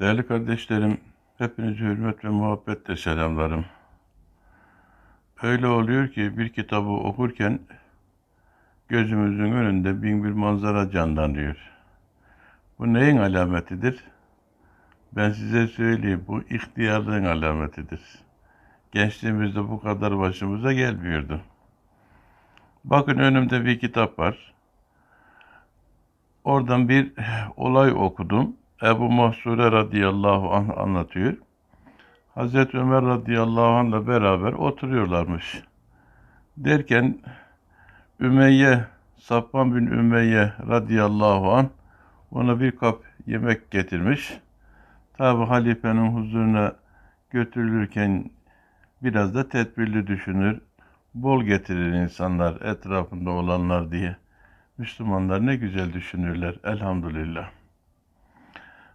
Değerli kardeşlerim, hepinizi hürmet ve muhabbetle selamlarım. Öyle oluyor ki bir kitabı okurken gözümüzün önünde bin bir manzara canlanıyor. Bu neyin alametidir? Ben size söyleyeyim, bu ihtiyarlığın alametidir. Gençliğimizde bu kadar başımıza gelmiyordu. Bakın önümde bir kitap var. Oradan bir olay okudum. Ebu Mahsure radıyallahu anh anlatıyor. Hazreti Ömer radıyallahu anh'la beraber oturuyorlarmış. Derken Ümeyye, Safvan bin Ümeyye radıyallahu anh ona bir kap yemek getirmiş. Tabi halifenin huzuruna götürülürken biraz da tedbirli düşünür. Bol getirir insanlar etrafında olanlar diye. Müslümanlar ne güzel düşünürler elhamdülillah.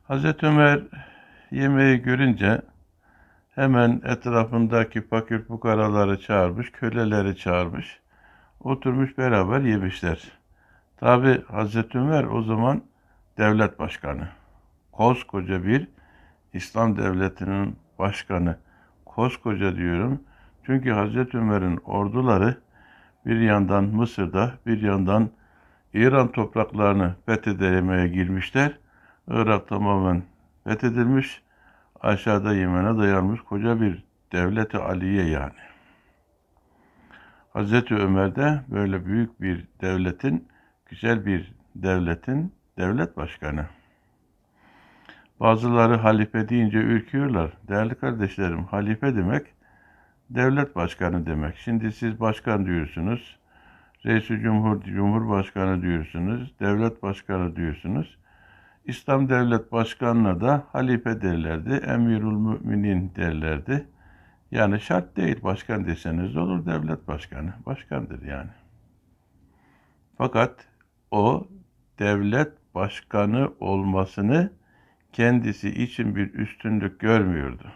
Hazreti Ömer yemeği görünce hemen etrafındaki fakir fukaraları çağırmış, köleleri çağırmış. Oturmuş beraber yemişler. Tabi Hazreti Ömer o zaman devlet başkanı. Koskoca bir İslam devletinin başkanı. Koskoca diyorum. Çünkü Hazreti Ömer'in orduları bir yandan Mısır'da, bir yandan İran topraklarını fethedemeye girmişler. Irak tamamen fethedilmiş. Aşağıda Yemen'e dayanmış koca bir devleti Aliye yani. Hazreti Ömer de böyle büyük bir devletin, güzel bir devletin devlet başkanı. Bazıları halife deyince ürküyorlar. Değerli kardeşlerim, halife demek devlet başkanı demek. Şimdi siz başkan diyorsunuz, reisi cumhur, cumhurbaşkanı diyorsunuz, devlet başkanı diyorsunuz. İslam devlet başkanına da halife derlerdi, emirül müminin derlerdi. Yani şart değil başkan deseniz olur devlet başkanı. Başkandır yani. Fakat o devlet başkanı olmasını kendisi için bir üstünlük görmüyordu.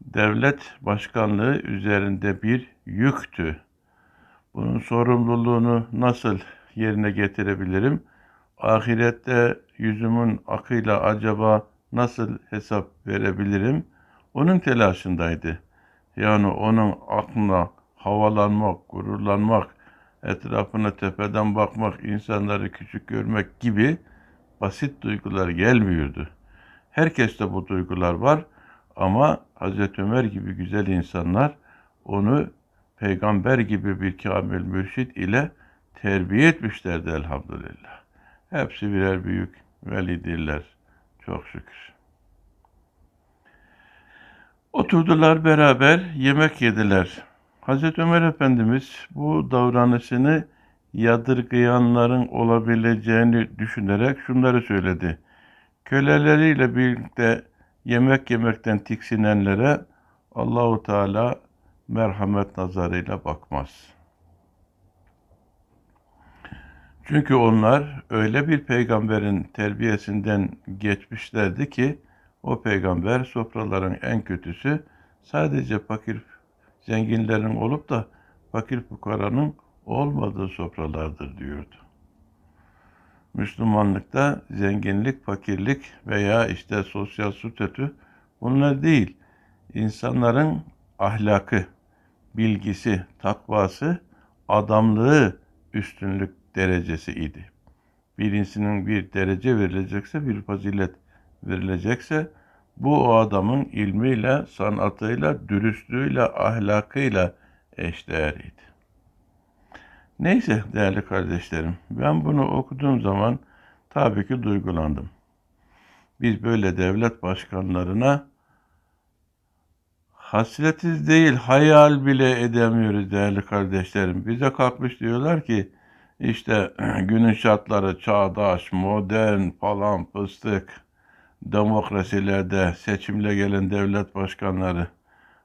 Devlet başkanlığı üzerinde bir yüktü. Bunun sorumluluğunu nasıl yerine getirebilirim? Ahirette yüzümün akıyla acaba nasıl hesap verebilirim? Onun telaşındaydı. Yani onun aklına havalanmak, gururlanmak, etrafına tepeden bakmak, insanları küçük görmek gibi basit duygular gelmiyordu. Herkeste bu duygular var ama Hazreti Ömer gibi güzel insanlar onu peygamber gibi bir kamil mürşit ile terbiye etmişlerdi elhamdülillah. Hepsi birer büyük velidirler. Çok şükür. Oturdular beraber yemek yediler. Hazreti Ömer Efendimiz bu davranışını yadırgayanların olabileceğini düşünerek şunları söyledi. Köleleriyle birlikte yemek yemekten tiksinenlere Allahu Teala merhamet nazarıyla bakmaz. Çünkü onlar öyle bir peygamberin terbiyesinden geçmişlerdi ki o peygamber sofraların en kötüsü sadece fakir zenginlerin olup da fakir fukaranın olmadığı sofralardır diyordu. Müslümanlıkta zenginlik, fakirlik veya işte sosyal statü bunlar değil. İnsanların ahlakı, bilgisi, takvası, adamlığı üstünlük derecesi idi. Birisinin bir derece verilecekse, bir fazilet verilecekse bu o adamın ilmiyle, sanatıyla, dürüstlüğüyle, ahlakıyla eşdeğeriydi. Neyse değerli kardeşlerim, ben bunu okuduğum zaman tabii ki duygulandım. Biz böyle devlet başkanlarına hasretiz değil, hayal bile edemiyoruz değerli kardeşlerim. Bize kalkmış diyorlar ki, işte günün şartları çağdaş, modern falan fıstık, demokrasilerde seçimle gelen devlet başkanları.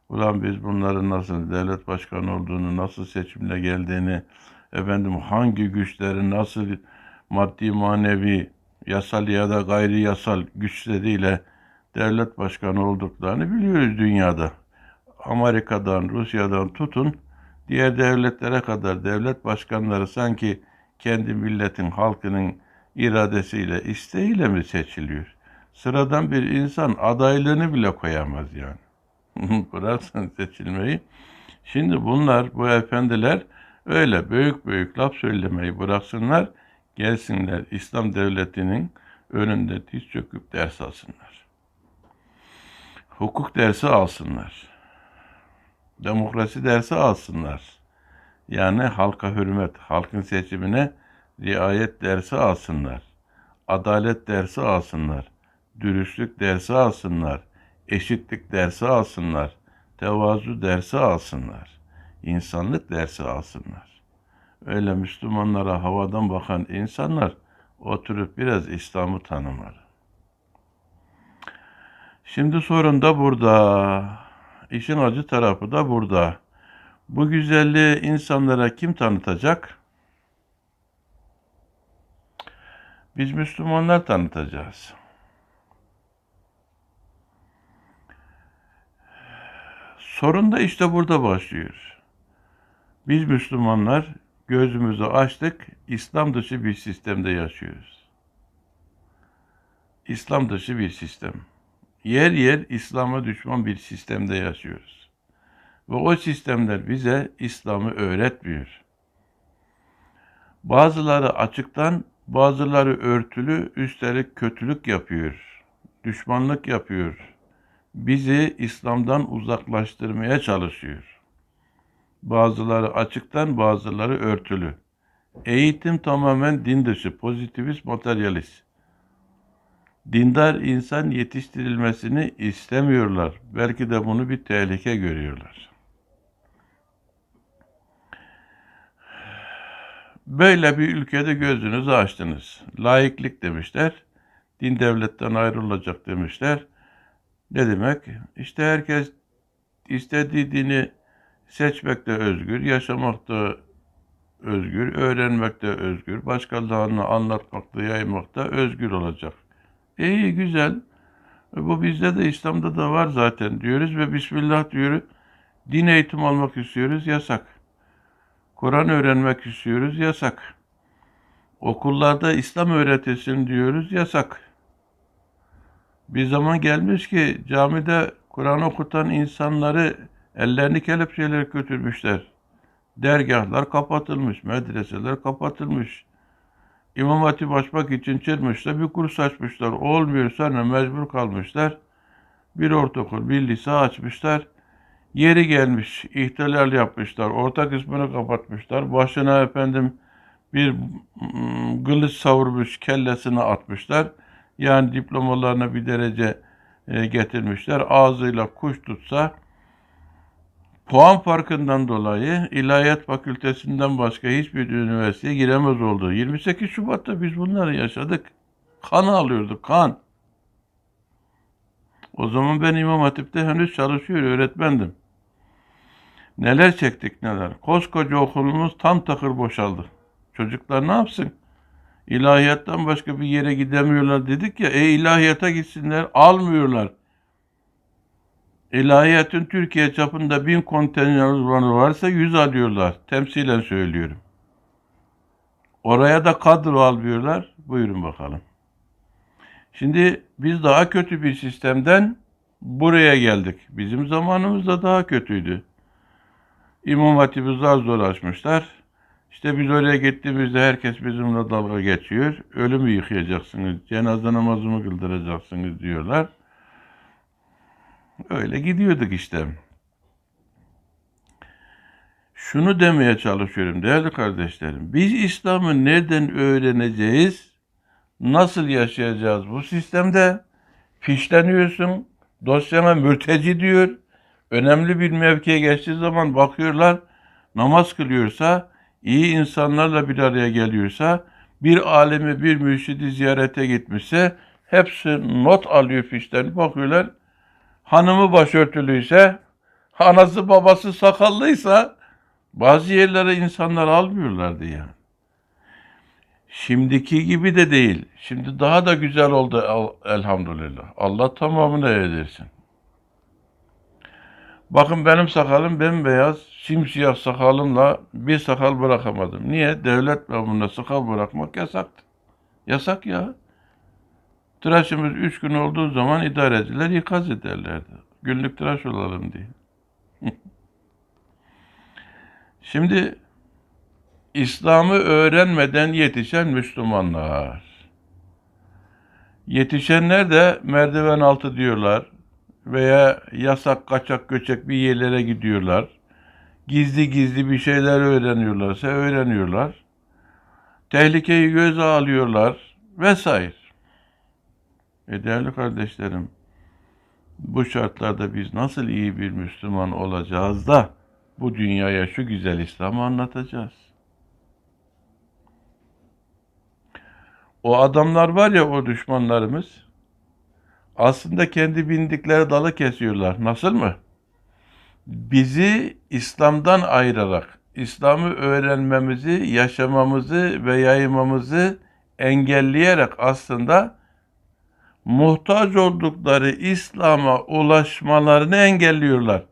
Ulan biz bunların nasıl devlet başkanı olduğunu, nasıl seçimle geldiğini, efendim hangi güçleri nasıl maddi manevi yasal ya da gayri yasal güçleriyle devlet başkanı olduklarını biliyoruz dünyada. Amerika'dan, Rusya'dan tutun diğer devletlere kadar devlet başkanları sanki kendi milletin, halkının iradesiyle, isteğiyle mi seçiliyor? sıradan bir insan adaylığını bile koyamaz yani. Bıraksan seçilmeyi. Şimdi bunlar, bu efendiler öyle büyük büyük laf söylemeyi bıraksınlar, gelsinler İslam devletinin önünde diz çöküp ders alsınlar. Hukuk dersi alsınlar. Demokrasi dersi alsınlar. Yani halka hürmet, halkın seçimine riayet dersi alsınlar. Adalet dersi alsınlar. Dürüstlük dersi alsınlar. Eşitlik dersi alsınlar. Tevazu dersi alsınlar. İnsanlık dersi alsınlar. Öyle Müslümanlara havadan bakan insanlar oturup biraz İslam'ı tanımalı. Şimdi sorun da burada. İşin acı tarafı da burada. Bu güzelliği insanlara kim tanıtacak? Biz Müslümanlar tanıtacağız. Sorun da işte burada başlıyor. Biz Müslümanlar gözümüzü açtık, İslam dışı bir sistemde yaşıyoruz. İslam dışı bir sistem. Yer yer İslam'a düşman bir sistemde yaşıyoruz. Ve o sistemler bize İslam'ı öğretmiyor. Bazıları açıktan, bazıları örtülü, üstelik kötülük yapıyor. Düşmanlık yapıyor. Bizi İslam'dan uzaklaştırmaya çalışıyor. Bazıları açıktan, bazıları örtülü. Eğitim tamamen din dışı, pozitivist, materyalist. Dindar insan yetiştirilmesini istemiyorlar. Belki de bunu bir tehlike görüyorlar. Böyle bir ülkede gözünüzü açtınız. Laiklik demişler. Din devletten ayrılacak demişler. Ne demek? İşte herkes istediği dini seçmekte özgür, yaşamakta özgür, öğrenmekte özgür, başkalarına anlatmakta, yaymakta özgür olacak. İyi, güzel. Bu bizde de İslam'da da var zaten diyoruz ve Bismillah diyoruz. Din eğitim almak istiyoruz, yasak. Kur'an öğrenmek istiyoruz, yasak. Okullarda İslam öğretilsin diyoruz, yasak. Bir zaman gelmiş ki camide Kur'an okutan insanları ellerini kelepçeler götürmüşler. Dergahlar kapatılmış, medreseler kapatılmış. İmam Hatip açmak için çırmışlar, bir kurs açmışlar. Olmuyor sonra mecbur kalmışlar. Bir ortaokul, bir lise açmışlar. Yeri gelmiş, ihtilal yapmışlar. Orta kısmını kapatmışlar. Başına efendim bir kılıç savurmuş, kellesini atmışlar. Yani diplomalarına bir derece e, getirmişler. Ağzıyla kuş tutsa puan farkından dolayı İlahiyat Fakültesinden başka hiçbir üniversiteye giremez oldu. 28 Şubat'ta biz bunları yaşadık. Kan alıyorduk, kan. O zaman ben İmam Hatip'te henüz çalışıyor, öğretmendim. Neler çektik neler. Koskoca okulumuz tam takır boşaldı. Çocuklar ne yapsın? İlahiyattan başka bir yere gidemiyorlar dedik ya. E ilahiyata gitsinler almıyorlar. İlahiyatın Türkiye çapında bin konteyner uzmanı varsa yüz alıyorlar. Temsilen söylüyorum. Oraya da kadro almıyorlar. Buyurun bakalım. Şimdi biz daha kötü bir sistemden buraya geldik. Bizim zamanımızda daha kötüydü. İmam Hatip'i zar zor açmışlar. İşte biz oraya gittiğimizde herkes bizimle dalga geçiyor. Ölümü yıkayacaksınız, cenaze namazımı kıldıracaksınız diyorlar. Öyle gidiyorduk işte. Şunu demeye çalışıyorum değerli kardeşlerim. Biz İslam'ı nereden öğreneceğiz? Nasıl yaşayacağız bu sistemde? Fişleniyorsun, dosyana mürteci diyor. Önemli bir mevkiye geçtiği zaman bakıyorlar, namaz kılıyorsa, iyi insanlarla bir araya geliyorsa, bir alemi, bir mürşidi ziyarete gitmişse, hepsi not alıyor fişlerini, bakıyorlar, hanımı başörtülüyse, anası babası sakallıysa bazı yerlere insanlar almıyorlardı yani. Şimdiki gibi de değil. Şimdi daha da güzel oldu elhamdülillah. Allah tamamını edersin. Bakın benim sakalım bembeyaz, simsiyah sakalımla bir sakal bırakamadım. Niye? Devlet memuruna sakal bırakmak yasaktı. Yasak ya. Tıraşımız üç gün olduğu zaman idareciler ikaz ederlerdi. Günlük tıraş olalım diye. Şimdi İslam'ı öğrenmeden yetişen Müslümanlar. Yetişenler de merdiven altı diyorlar veya yasak kaçak göçek bir yerlere gidiyorlar. Gizli gizli bir şeyler öğreniyorlarsa öğreniyorlar. Tehlikeyi göze alıyorlar vesaire. E değerli kardeşlerim, bu şartlarda biz nasıl iyi bir Müslüman olacağız da bu dünyaya şu güzel İslam'ı anlatacağız. O adamlar var ya o düşmanlarımız aslında kendi bindikleri dalı kesiyorlar. Nasıl mı? Bizi İslam'dan ayırarak, İslam'ı öğrenmemizi, yaşamamızı ve yaymamızı engelleyerek aslında muhtaç oldukları İslam'a ulaşmalarını engelliyorlar.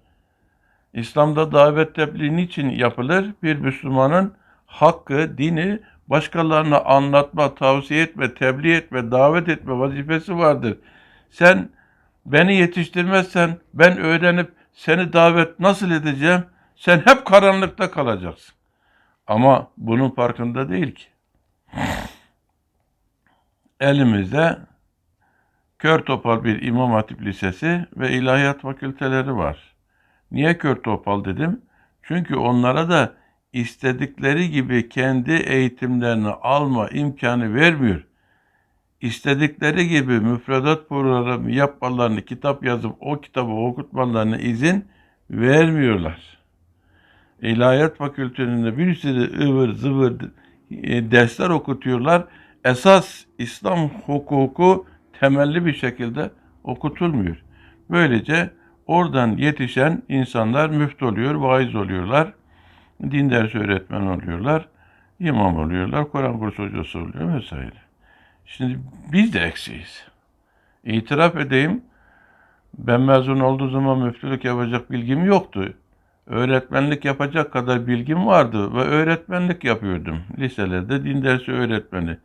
İslam'da davet tebliğ niçin yapılır? Bir Müslümanın hakkı, dini başkalarına anlatma, tavsiye etme, tebliğ etme, davet etme vazifesi vardır. Sen beni yetiştirmezsen ben öğrenip seni davet nasıl edeceğim? Sen hep karanlıkta kalacaksın. Ama bunun farkında değil ki. Elimizde kör topal bir İmam Hatip Lisesi ve ilahiyat fakülteleri var. Niye kör topal dedim? Çünkü onlara da istedikleri gibi kendi eğitimlerini alma imkanı vermiyor. İstedikleri gibi müfredat programı yapmalarını, kitap yazıp o kitabı okutmalarına izin vermiyorlar. İlahiyat fakültelerinde bir sürü ıvır zıvır e, dersler okutuyorlar. Esas İslam hukuku temelli bir şekilde okutulmuyor. Böylece oradan yetişen insanlar müftü oluyor, vaiz oluyorlar din dersi öğretmen oluyorlar, imam oluyorlar, Kur'an kursu hocası oluyor vesaire. Şimdi biz de eksiyiz. İtiraf edeyim, ben mezun olduğu zaman müftülük yapacak bilgim yoktu. Öğretmenlik yapacak kadar bilgim vardı ve öğretmenlik yapıyordum. Liselerde din dersi öğretmeni.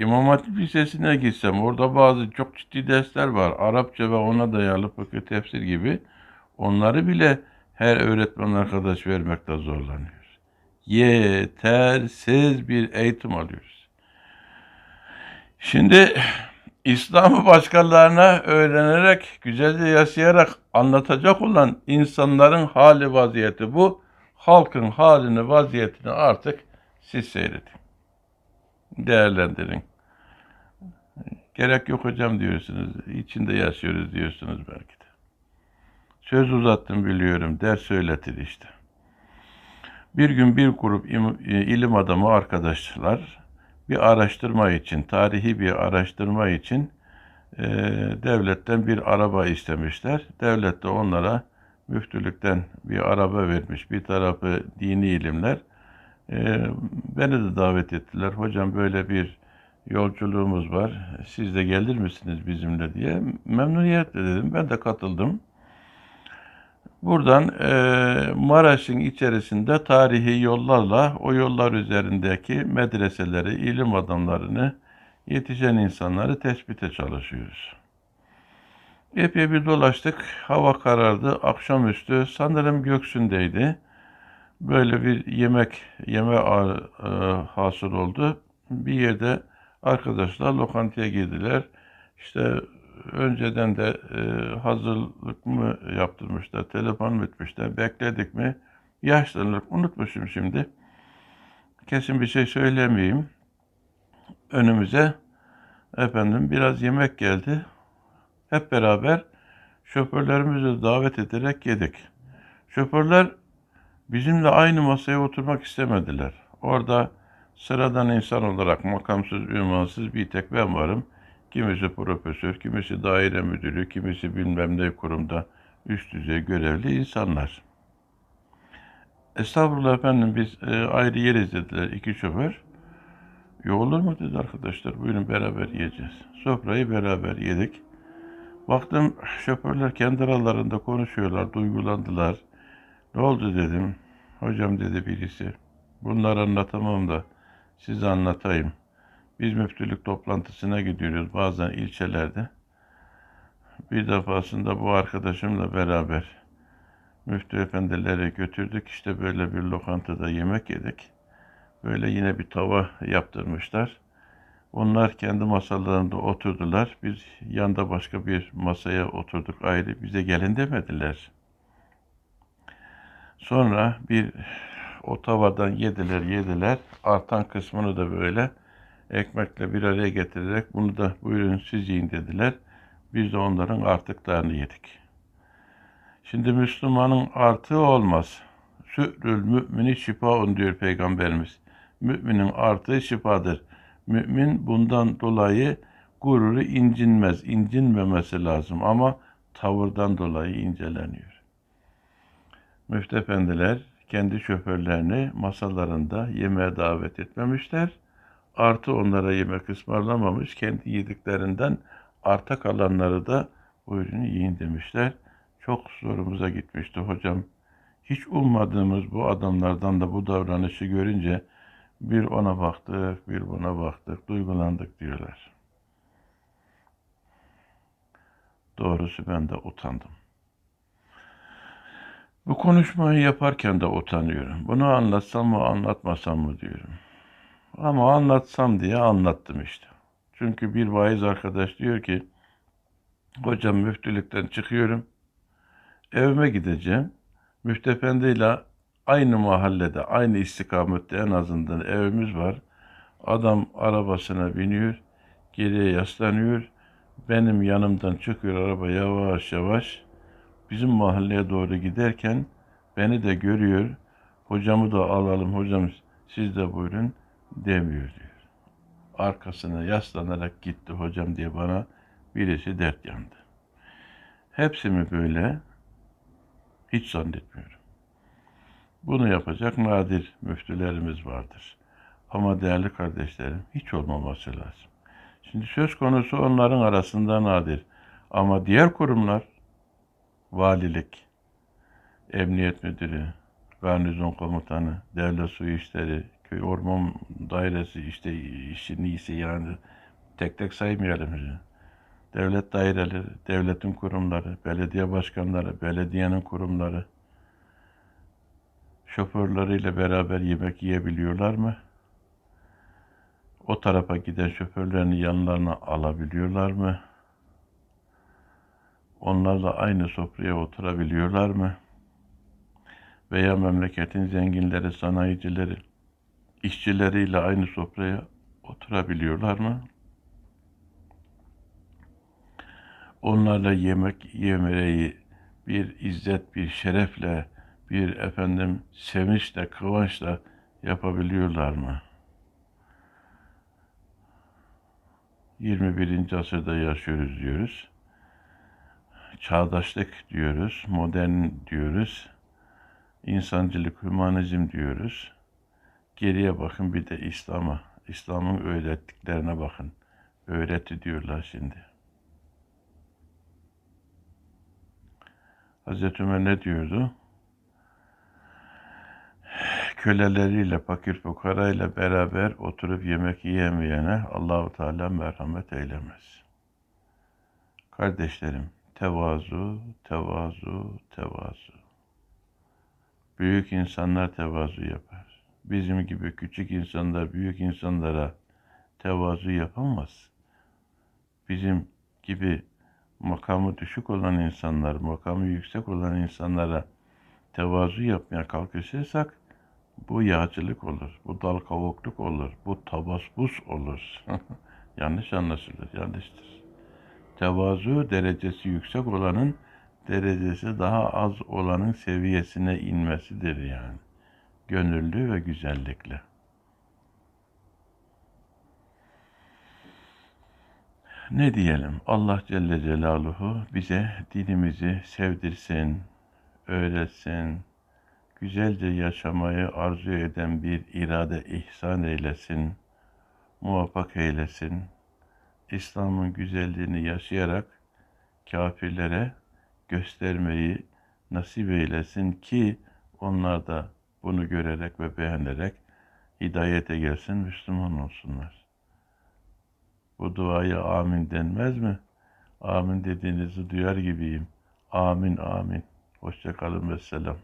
İmam Hatip Lisesi'ne gitsem orada bazı çok ciddi dersler var. Arapça ve ona dayalı fıkıh tefsir gibi. Onları bile her öğretmen arkadaş vermekte zorlanıyor yetersiz bir eğitim alıyoruz. Şimdi İslam'ı başkalarına öğrenerek, güzelce yaşayarak anlatacak olan insanların hali vaziyeti bu. Halkın halini, vaziyetini artık siz seyredin. Değerlendirin. Gerek yok hocam diyorsunuz. İçinde yaşıyoruz diyorsunuz belki de. Söz uzattım biliyorum. Ders söyletir işte. Bir gün bir grup e, ilim adamı arkadaşlar bir araştırma için, tarihi bir araştırma için e, devletten bir araba istemişler. Devlet de onlara müftülükten bir araba vermiş. Bir tarafı dini ilimler. E, beni de davet ettiler. Hocam böyle bir yolculuğumuz var. Siz de gelir misiniz bizimle diye. Memnuniyetle dedim. Ben de katıldım. Buradan e, Maraş'ın içerisinde tarihi yollarla o yollar üzerindeki medreseleri, ilim adamlarını, yetişen insanları tespite çalışıyoruz. Epey bir dolaştık. Hava karardı. Akşamüstü sanırım Göksün'deydi. Böyle bir yemek yeme e, hasıl oldu. Bir yerde arkadaşlar lokantaya girdiler. İşte önceden de e, hazırlık mı yaptırmışlar, telefon mu etmişler, bekledik mi? Yaşlılık, unutmuşum şimdi. Kesin bir şey söylemeyeyim. Önümüze efendim biraz yemek geldi. Hep beraber şoförlerimizi davet ederek yedik. Şoförler bizimle aynı masaya oturmak istemediler. Orada sıradan insan olarak makamsız, ümansız bir tek ben varım. Kimisi profesör, kimisi daire müdürü, kimisi bilmem ne kurumda üst düzey görevli insanlar. Estağfurullah efendim biz e, ayrı yeriz dediler iki şoför. Yo olur mu dedi arkadaşlar buyurun beraber yiyeceğiz. Sofrayı beraber yedik. Baktım şoförler kendi aralarında konuşuyorlar, duygulandılar. Ne oldu dedim. Hocam dedi birisi. Bunları anlatamam da size anlatayım. Biz müftülük toplantısına gidiyoruz bazen ilçelerde. Bir defasında bu arkadaşımla beraber müftü efendilere götürdük. İşte böyle bir lokantada yemek yedik. Böyle yine bir tava yaptırmışlar. Onlar kendi masalarında oturdular. Biz yanda başka bir masaya oturduk ayrı. Bize gelin demediler. Sonra bir o tavadan yediler yediler. Artan kısmını da böyle ekmekle bir araya getirerek bunu da buyurun siz yiyin dediler. Biz de onların artıklarını yedik. Şimdi Müslümanın artığı olmaz. Sü'rül mümini şifaun diyor Peygamberimiz. Müminin artığı şifadır. Mümin bundan dolayı gururu incinmez, incinmemesi lazım ama tavırdan dolayı inceleniyor. Müftü efendiler kendi şoförlerini masalarında yemeğe davet etmemişler. Artı onlara yemek ısmarlamamış. Kendi yediklerinden arta kalanları da buyurun yiyin demişler. Çok zorumuza gitmişti hocam. Hiç ummadığımız bu adamlardan da bu davranışı görünce bir ona baktık, bir buna baktık, duygulandık diyorlar. Doğrusu ben de utandım. Bu konuşmayı yaparken de utanıyorum. Bunu anlatsam mı anlatmasam mı diyorum. Ama anlatsam diye anlattım işte. Çünkü bir vaiz arkadaş diyor ki, hocam müftülükten çıkıyorum, evime gideceğim. Müftü Efendi'yle aynı mahallede, aynı istikamette en azından evimiz var. Adam arabasına biniyor, geriye yaslanıyor. Benim yanımdan çıkıyor araba yavaş yavaş. Bizim mahalleye doğru giderken beni de görüyor. Hocamı da alalım hocam siz de buyurun demiyor diyor. Arkasına yaslanarak gitti hocam diye bana birisi dert yandı. Hepsi mi böyle? Hiç zannetmiyorum. Bunu yapacak nadir müftülerimiz vardır. Ama değerli kardeşlerim hiç olmaması lazım. Şimdi söz konusu onların arasında nadir. Ama diğer kurumlar, valilik, emniyet müdürü, garnizon komutanı, devlet su işleri, köy orman dairesi işte işi neyse yani tek tek saymayalım. Devlet daireleri, devletin kurumları, belediye başkanları, belediyenin kurumları, şoförleriyle beraber yemek yiyebiliyorlar mı? O tarafa giden şoförlerini yanlarına alabiliyorlar mı? Onlarla aynı sofraya oturabiliyorlar mı? Veya memleketin zenginleri, sanayicileri, işçileriyle aynı sofraya oturabiliyorlar mı? Onlarla yemek yemeyi bir izzet, bir şerefle, bir efendim sevinçle, kıvançla yapabiliyorlar mı? 21. asırda yaşıyoruz diyoruz. Çağdaşlık diyoruz, modern diyoruz. insancılık, hümanizm diyoruz. Geriye bakın bir de İslam'a, İslam'ın öğrettiklerine bakın. Öğreti diyorlar şimdi. Hazreti Ömer ne diyordu? Köleleriyle, fakir fukarayla beraber oturup yemek yiyemeyene Allahu Teala merhamet eylemez. Kardeşlerim, tevazu, tevazu, tevazu. Büyük insanlar tevazu yapar. Bizim gibi küçük insanlar büyük insanlara tevazu yapamaz. Bizim gibi makamı düşük olan insanlar, makamı yüksek olan insanlara tevazu yapmaya kalkışırsak bu yağcılık olur, bu dal kavukluk olur, bu tabasbus olur. Yanlış anlaşılır, yanlıştır. Tevazu derecesi yüksek olanın derecesi daha az olanın seviyesine inmesidir yani. Gönüllü ve güzellikle. Ne diyelim? Allah Celle Celaluhu bize dinimizi sevdirsin, öğretsin, güzelce yaşamayı arzu eden bir irade ihsan eylesin, muvaffak eylesin. İslam'ın güzelliğini yaşayarak kafirlere göstermeyi nasip eylesin ki onlar da bunu görerek ve beğenerek hidayete gelsin, Müslüman olsunlar. Bu duaya amin denmez mi? Amin dediğinizi duyar gibiyim. Amin amin. Hoşça kalın ve selam.